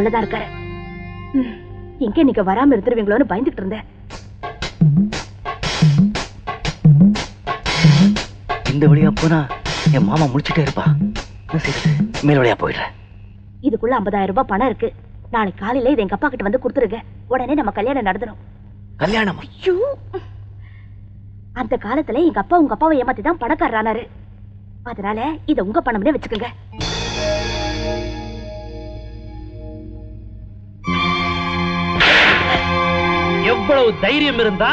உள்ளதா இருக்காரு. எங்க நீங்க வராம இருந்துருவீங்களோன்னு பயந்துட்டு இருந்தேன். இந்த வழியா போனா என் மாமா முடிச்சுட்டே இருப்பா. மேல் வழியா போயிடுறேன். இதுக்குள்ள 50000 ரூபாய் பணம் இருக்கு. நாளைக்கு காலையில இதை எங்க அப்பா கிட்ட வந்து கொடுத்துருங்க. உடனே நம்ம கல்யாணம் நடந்துரும். கல்யாணம்? ஐயோ! அந்த காலத்துல எங்க அப்பா உங்க அப்பாவை ஏமாத்தி தான் பணக்காரரானாரு அதனால இத உங்க பணம்னே வச்சுக்கோங்க. இவ்வளவு தைரியம் இருந்தா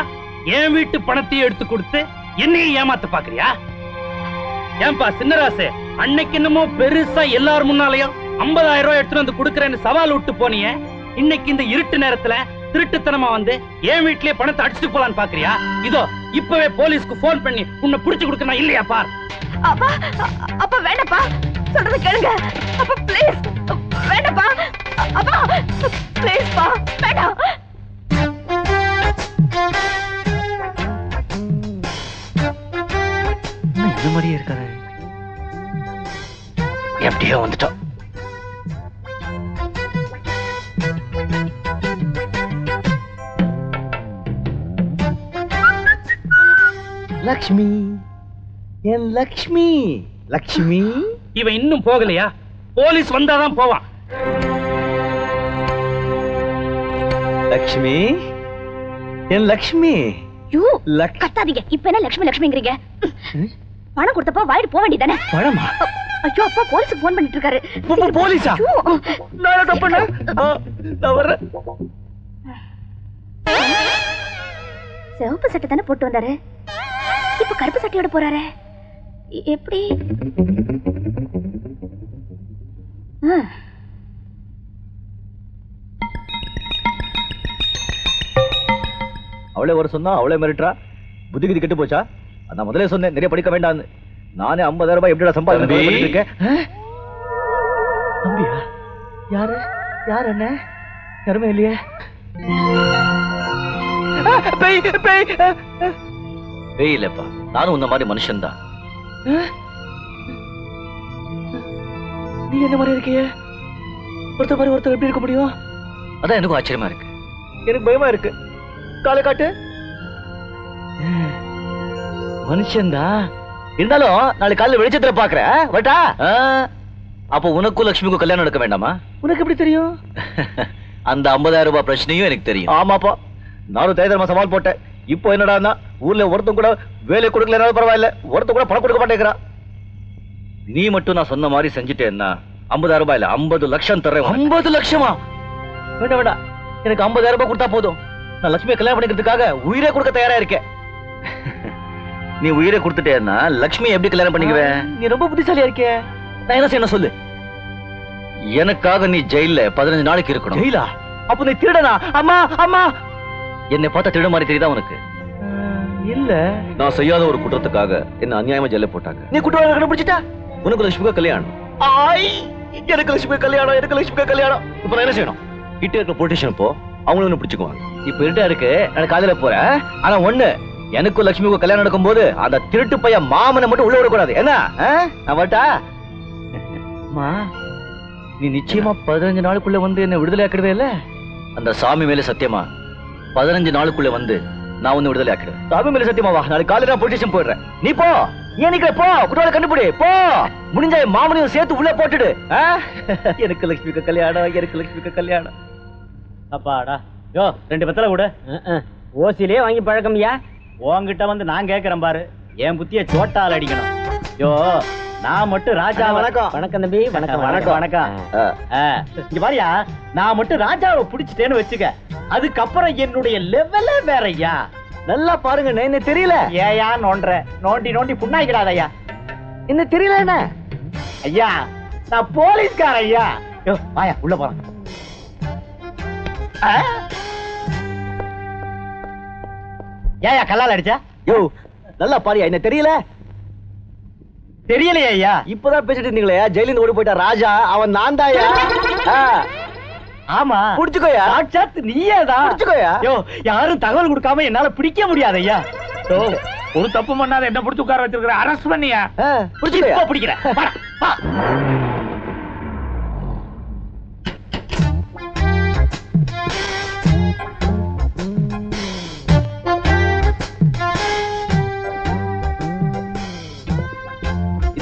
என் வீட்டு பணத்தையும் எடுத்து கொடுத்து என்னையும் ஏமாத்த பாக்குறியா ஏன்பா சின்னராசு அன்னைக்கு என்னமோ பெருசா எல்லார் முன்னாலையும் ஐம்பதாயிரம் ரூபாய் எடுத்துட்டு வந்து கொடுக்கறேன்னு சவால் விட்டு போனியே. இன்னைக்கு இந்த இருட்டு நேரத்துல திருட்டுத்தனமா வந்து என் வீட்லயே பணத்தை அடிச்சுட்டு போலான்னு பாக்குறியா இதோ இப்பவே போலீஸ்க்கு போன் பண்ணி உன்னை புடிச்சு கொடுக்கணும் இல்லையா பார். அப்பா அப்பா வேண்டாப்பா. சொல்றது கேளுங்க. அப்பா ப்ளீஸ் வேண்டாப்பா. அப்பா ப்ளீஸ் பா. வேண்டாம். இந்த மாதிரியே இருக்காரு எப்படியோ வந்துட்டோம். லக்ஷ்மி என் லக்ஷ்மி லக்ஷ்மி. இவன் இன்னும் போகலையா? போலீஸ் வந்தாதான் போவான். லக்ஷ்மி என் லக்ஷ்மி. யூ கத்தாதீங்க. இப்ப என்ன லட்சுமி லட்சுமிங்கிறீங்க பணம் கொடுத்தப்ப வாயிட்டு போக வேண்டியதானே பழமா ஐயோ அப்பா போலீஸுக்கு போன் பண்ணிட்டு இருக்காரு போலீஸா? நான் தப்பு நான் வர்றேன். சிவப்பு சட்டை தானே போட்டு வந்தாரு? இப்ப கருப்பு சட்டையோட போறாரே. எப்படி? ஆ, அவளே வர சொன்னா அவளே மிரட்டுறா. புத்தி கிதி கெட்டு போச்சா? நான் முதல்ல சொன்னேன் நிறைய படிக்க வேண்டாம்னு. நானே 50000 ரூபாய் எப்படிடா சம்பாதிக்க இருக்கேன்? தம்பியா? யாரு? யார் என்ன யாருமே இல்லையே? பேய் இல்லப்பா. நானும் உன்ன மாதிரி மனுஷன்தான்? நீ என்ன மாதிரி இருக்கிய? ஒருத்தர் மாதிரி ஒருத்தர் எப்படி இருக்க முடியும்? அதான் எனக்கும் ஆச்சரியமா இருக்கு. எனக்கு பயமா இருக்கு. காலை காட்டு. மனுஷன்தா இருந்தாலும் நாளைக்கு காலையில வெளிச்சத்துல பாக்குறேன் வட்டா அப்போ உனக்கும் லட்சுமிக்கும் கல்யாணம் நடக்க வேண்டாமா? உனக்கு எப்படி தெரியும்? அந்த 50000 ரூபாய் பிரச்சனையும் எனக்கு தெரியும். ஆமாப்பா. நானும் தைரியமா சவால் போட்டேன். இப்போ என்னடான்னா ஊர்ல ஒருத்தன் கூட வேலை கொடுக்கலனாலும் பரவாயில்ல ஒருத்தன் கூட பணம் கொடுக்க மாட்டேங்கிறான். நீ மட்டும் நான் சொன்ன மாதிரி செஞ்சுட்டேன்னா 50000 ரூபாய் இல்ல 50 லட்சம் தர்றேன் 50 லட்சமா? வேண்டாம் வேண்டாம். எனக்கு 50000 ரூபாய் கொடுத்தா போதும். நான் லட்சுமியை கல்யாணம் பண்ணிக்கிறதுக்காக உயிரே கொடுக்க தயாரா இருக்கேன். நீ உயிரை கொடுத்துட்டேன்னா லக்ஷ்மி எப்படி கல்யாணம் பண்ணிக்குவேன்? நீ ரொம்ப புத்திசாலியா இருக்கே. நான் என்ன செய்யணும் சொல்லு. எனக்காக நீ ஜெயில்ல பதினஞ்சு நாளைக்கு இருக்கணும். ஜெயிலா? அப்ப நீ திருடனா? அம்மா அம்மா! என்னை பார்த்தா திருட மாதிரி தெரியுதா உனக்கு? இல்ல. நான் செய்யாத ஒரு குற்றத்துக்காக என்ன அநியாயமா ஜெயில போட்டாங்க. நீ குற்றவாளி கண்டுபிடிச்சிட்டா? உனக்கு லட்சுமிக்கு கல்யாணம். ஆய்! எனக்கு லட்சுமி கல்யாணம் எனக்கு லட்சுமி கல்யாணம். இப்ப நான் என்ன செய்யணும்? கிட்ட இருக்க பொலிட்டிஷியன் போ. அவங்களும் ஒண்ணு பிடிச்சுக்குவாங்க. இப்ப இருட்டா இருக்கு நான் காலையில போறேன். ஆனா ஒண்ணு எனக்கும் லட்சுமிக்கும் கல்யாணம் நடக்கும்போது அந்த திருட்டு பையன் மாமனை மட்டும் உள்ள விடக்கூடாது. என்ன? நான் வரட்டா? அம்மா நீ நிச்சயமா பதினஞ்சு நாளுக்குள்ள வந்து என்ன விடுதலை ஆக்கிடுவே இல்ல? அந்த சாமி மேல சத்தியமா? பதினஞ்சு நாளுக்குள்ள வந்து நான் ஒன்னு விடுதலை ஆக்கிடுவேன் சாமி மேல சத்தியமா வா. நாளைக்கு காலையில நான் பொலிட்டிஷன் போயிடுறேன். நீ போ. ஏன் நிக்கிற போ. குற்றவாளி கண்டுபிடி. போ. முடிஞ்சா மாமனையும் சேர்த்து உள்ள போட்டுடு? எனக்கு லட்சுமிக்கு கல்யாணம் எனக்கு லட்சுமிக்கு கல்யாணம். அப்பாடா. யோ ரெண்டு பத்தல விடு. ஓசிலே வாங்கி பழக்கம்யா உன்கிட்ட வந்து நான் கேக்குறேன் பாரு. என் புத்திய சோட்டால் அடிக்கணும். யோ நான் மட்டும் ராஜா வணக்கம். வணக்கம் தம்பி வணக்கம் வணக்கம் வணக்கம். இங்க பாரியா நான் மட்டும் ராஜாவை பிடிச்சிட்டேன்னு வச்சுக்க. அதுக்கப்புறம் என்னுடைய லெவலே வேறய்யா நல்லா பாருங்க என்ன தெரியல. ஏயா நோன்ற நோண்டி நோண்டி புண்ணாய்க்கிறாதய்யா என்ன தெரியல என்ன? ஐயா நான் போலீஸ்கார ஐயா. வாயா உள்ள போறான் ஏயா கல்லால் அடிச்சா? யோ நல்லா பாரியா என்ன தெரியல? தெரியலையா ஐயா. இப்பதான் பேசிட்டு இருந்தீங்களே ஜெயிலிருந்து ஓடி போயிட்டா ராஜா அவன் நான் தாயா ஆமா. புடிச்சுக்கோயா? சாட்சாத் நீயேதான். புடிச்சுக்கோயா? யோ யாரும் தகவல் கொடுக்காம என்னால பிடிக்க முடியாது ஐயா. ஓ, ஒரு தப்பு பண்ணாத என்ன பிடிச்சு உட்கார வச்சிருக்கிற அரெஸ்ட் பண்ணியா? இப்ப பிடிக்கிறேன்.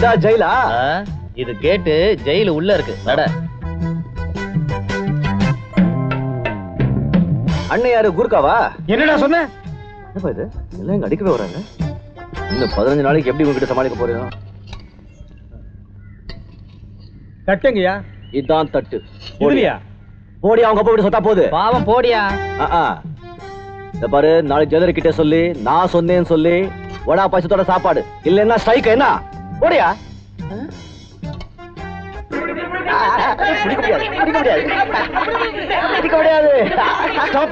இதான் ஜெயிலா? இது கேட்டு ஜெயிலு உள்ள இருக்கு. நட. அண்ணன் யாரு? குர்காவா? என்னடா சொன்ன? என்னப்பா இது? எல்லாம் இங்க அடிக்கவே வராங்க. இன்னும் பதினஞ்சு நாளைக்கு எப்படி உங்ககிட்ட சமாளிக்க போறீங்க? கட்டுங்கய்யா இதான் தட்டு. இதுலயா? போடி அவங்க அப்பா வீட்டு சொத்தா போகுது. பாவம் போடியா. இந்த பாரு நாளைக்கு ஜெதர் கிட்ட சொல்லி நான் சொன்னேன்னு சொல்லி. வடா பசத்தோட சாப்பாடு. இல்லைன்னா ஸ்ட்ரைக் என்ன?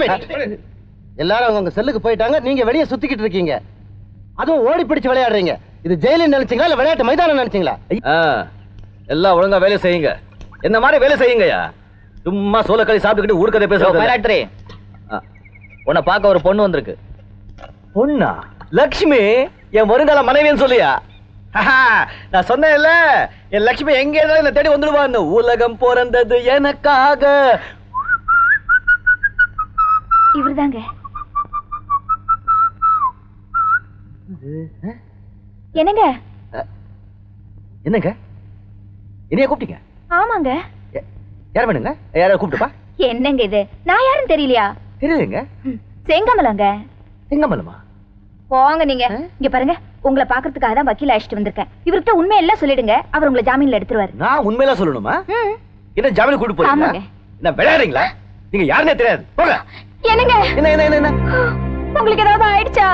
இட் எல்லாரும் அவங்க செல்லுக்கு போயிட்டாங்க. நீங்க வெளியே சுத்திக்கிட்டு இருக்கீங்க. அதுவும் ஓடி பிடிச்சு விளையாடுறீங்க. இது ஜெயிலில் நினைச்சீங்களா? இல்ல விளையாட்டு மைதானம் நினைச்சீங்களா? எல்லாம் ஒழுங்கா வேலை செய்யுங்க. என்ன மாதிரி வேலை செய்யுங்கய்யா? சும்மா சோளக்களி சாப்பிட்டுக்கிட்டு ஊர்க்கதை பேசுறது உன்னை பார்க்க ஒரு பொண்ணு வந்திருக்கு. பொண்ணா? லக்ஷ்மி என் வருங்கால மனைவின்னு சொல்லியா? நான் சொன்னேன்ல என் லக்ஷ்மி எங்க இருந்தாலும் என்ன தேடி வந்துடுவான்னு. உலகம் பிறந்தது எனக்காக. இவர்தாங்க. என்னங்க? என்னங்க? என்னைய கூப்பிட்டீங்க? ஆமாங்க. யார் வேணுங்க? யாரை கூப்பிட்டுப்பா? என்னங்க இது? நான் யாரும் தெரியலையா? தெரியலங்க. செங்கமலங்க. செங்கமலமா? போங்க நீங்க. இங்க பாருங்க உங்களை பாக்குறதுக்காக தான் வக்கீல் அழைச்சிட்டு வந்திருக்கேன். இவர்கிட்ட உண்மை எல்லாம் சொல்லிடுங்க அவர் உங்களை ஜாமீன்ல எடுத்துருவாரு. நான் உண்மையில சொல்லணுமா? ம், என்ன ஜாமீன் கூட்டு ஆமாங்க. என்ன விளையாடுறீங்களா? நீங்க யாருன்னே தெரியாது. போங்க. என்னங்க? என்ன என்ன என்ன உங்களுக்கு ஏதாவது ஆயிடுச்சா?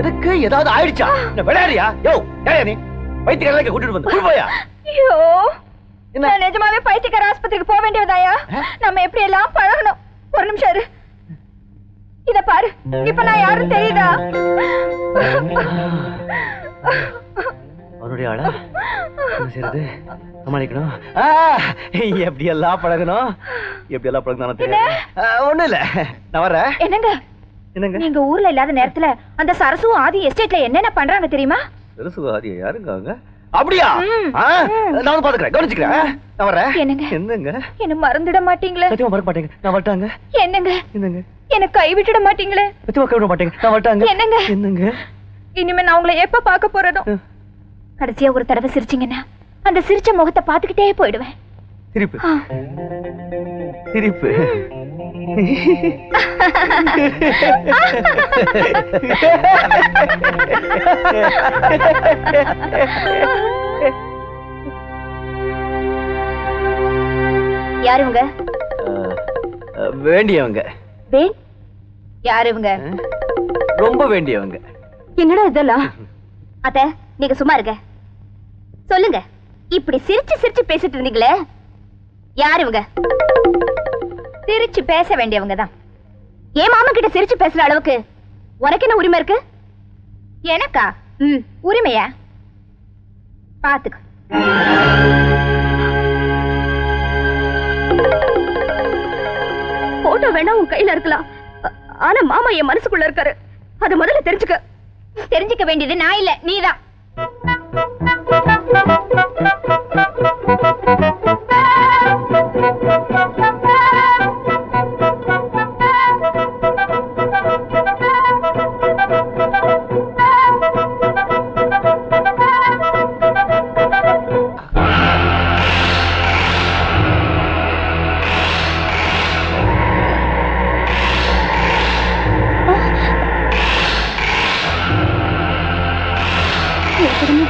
எனக்கு ஏதாவது ஆயிடுச்சா? என்ன விளையாடுறியா? யோ யாரையா நீ? வைத்தியக்காரங்க கூட்டிட்டு வந்து. கூட்டு போயா? ஐயோ? நான் நிஜமாவே பைத்தியக்கார ஆஸ்பத்திரிக்கு போக வேண்டியதாயா? நம்ம எப்படி எல்லாம் பழகணும்? ஒரு நிமிஷம் இத பாரு. இப்ப நான் யாரும் தெரியுதா? அவருடைய ஆளா செய்யறது சமாளிக்கணும். எப்படி எல்லாம் பழகணும்? எப்படி எல்லாம் பழகணும் தெரியாது ஆ, ஒண்ணும் இல்ல. நான் வரேன் என்னங்க? என்னங்க? நீங்க ஊர்ல இல்லாத நேரத்துல அந்த சரசும் ஆதி எஸ்டேட்ல என்னென்ன பண்றாங்க தெரியுமா? பெருசுவாதி யாருங்க அவங்க? அப்படியா? நான் பாத்துக்கிறேன். கவனிச்சுக்கிறேன். நான் வரேன் என்னங்க? என்னங்க? என்ன மறந்துட மாட்டீங்களே. சத்தியமா மறக்க மாட்டேங்க. நான் வரட்டாங்க. என்னங்க? என்னங்க? என்ன கைவிட்டுட மாட்டீங்களே? சத்தியமா கைவிட மாட்டேங்க. நான் வரட்டாங்க. என்னங்க? என்னங்க? இனிமே நான் உங்களை எப்ப பார்க்க போறதும் ம். கடைசியா ஒரு தடவை சிரிச்சீங்கன்னா அந்த சிரிச்ச முகத்தை பாத்துக்கிட்டே போயிடுவேன். சிரிப்பு. சிரிப்பு. யாரு இவங்க அஹ், அஹ், வேண்டியவங்க. வேன் யாரு இவங்க? ரொம்ப வேண்டியவங்க. என்னடா இதெல்லாம்? அத்த நீங்க சும்மா இருங்க. சொல்லுங்க. இப்படி சிரிச்சு சிரிச்சு பேசிட்டு இருந்தீங்களே? யார் இவங்க? சிரிச்சு பேச வேண்டியவங்க தான். என் மாமா கிட்ட சிரிச்சு பேசுற அளவுக்கு உனக்கு என்ன உரிமை இருக்கு? எனக்கா? ம் உரிமையா? பாத்துக்க. போட்டோ வேணா உன் கையில இருக்கலாம். ஆனா மாமா என் மனசுக்குள்ள இருக்காரு. அத முதல்ல தெரிஞ்சுக்க. தெரிஞ்சுக்க வேண்டியது நான் இல்ல நீதான்.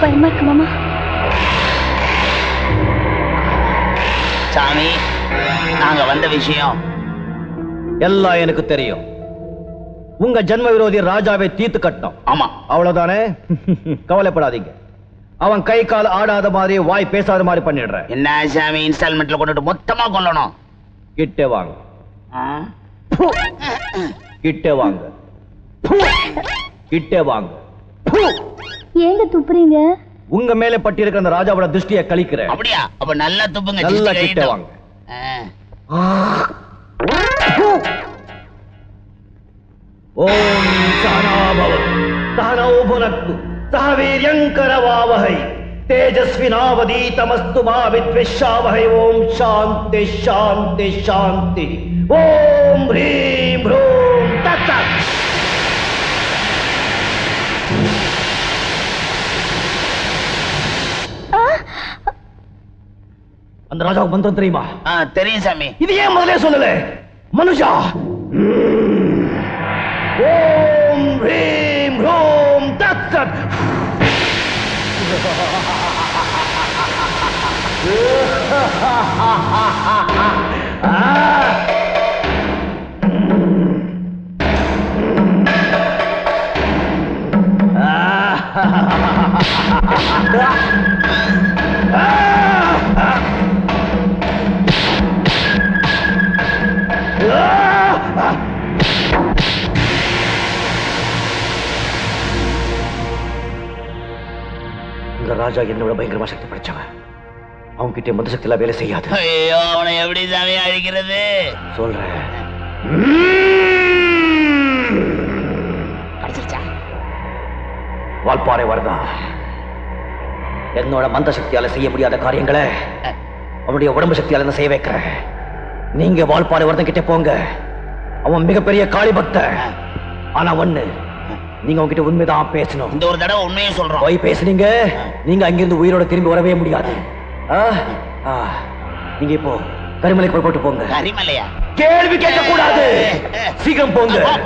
பயமா இருக்கு மாமா? சாமி நாங்க வந்த விஷயம் எல்லாம் எனக்கு தெரியும். உங்க ஜன்ம விரோதி ராஜாவை தீர்த்து கட்டணும் ஆமா. அவ்வளவுதானே? கவலைப்படாதீங்க. அவன் கை கால் ஆடாத மாதிரி வாய் பேசாத மாதிரி பண்ணிடுறேன். என்ன சாமி இன்ஸ்டால்மெண்ட்ல கொண்டுட்டு மொத்தமா கொல்லணும்? கிட்டே வாங்க? கிட்டே வாங்க. கிட்டே வாங்க. ஏங்க துப்புறீங்க? உங்க மேல பட்டி இருக்கிற அந்த ராஜாவோட திருஷ்டியை கழிக்கிறேன் அப்படியா? அப்ப நல்லா துப்புங்க நல்லா கிட்டே. வாங்க. ஓம் சகனாபவத் சகனௌ புனக்து சக வீரியங்கரவாவஹை தேஜஸ்வினாவதீதமஸ்து மா வித்விஷாவஹை ஓம் சாந்தி சாந்தி சாந்தி ஓம் ஹ்ரீம் ப்ரூம் அந்த ராஜாவுக்கு மந்திரம் தெரியுமா? ஆ, தெரியும் சாமி. இது ஏன் முதலே சொல்லல? மனுஷா? ஓம் ஹ்ரீம் ரோம் தத் தத் இந்த ராஜா என்னோட பயங்கரமா சக்தி படைச்சவன். அவங்க கிட்ட மந்த சக்தி எல்லாம் வேலை செய்யாது. ஐயோ அவனை எப்படி சாமி அழிக்கிறது? சொல்றேன். கிடைச்சிருச்சா? வால்பாறை வரதா. என்னோட மந்த சக்தியால செய்ய முடியாத காரியங்களை அவனுடைய உடம்பு சக்தியால நான் செய்ய வைக்கிறேன். நீங்க வால்பாறை வரதன் கிட்ட போங்க. அவன் மிகப்பெரிய காளி பக்தன் ஆனா ஒண்ணு நீங்க அவன்கிட்ட உண்மைதான் பேசணும். இந்த ஒரு தடவை உண்மையை சொல்றோம். போய் பேசுனீங்க நீங்க அங்கிருந்து உயிரோட திரும்பி வரவே முடியாது. ஆ? ஆ. நீங்க இப்போ கரிமலை புறப்பட்டு போங்க. கரிமலையா? கேள்வி கேட்க கூடாது சீக்கிரம் போங்க.